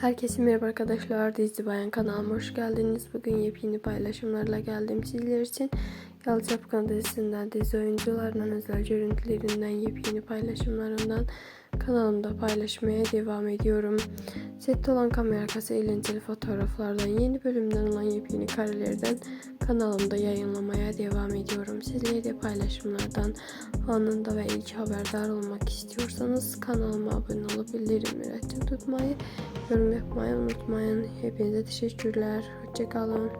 Herkese merhaba arkadaşlar. Dizi Bayan kanalıma hoş geldiniz. Bugün yepyeni paylaşımlarla geldim sizler için. Yalı Çapkın dizisinden dizi oyuncularının özel görüntülerinden yepyeni paylaşımlarından kanalımda paylaşmaya devam ediyorum. Sette olan kamera arkası eğlenceli fotoğraflardan yeni bölümden olan yepyeni karelerden kanalımda yayınlamaya devam ediyorum. Sizlere de paylaşımlardan anında ve ilk haberdar olmak istiyorsanız kanalıma abone olup bildirimleri açık tutmayı, yorum yapmayı unutmayın. Hepinize teşekkürler. Hoşçakalın.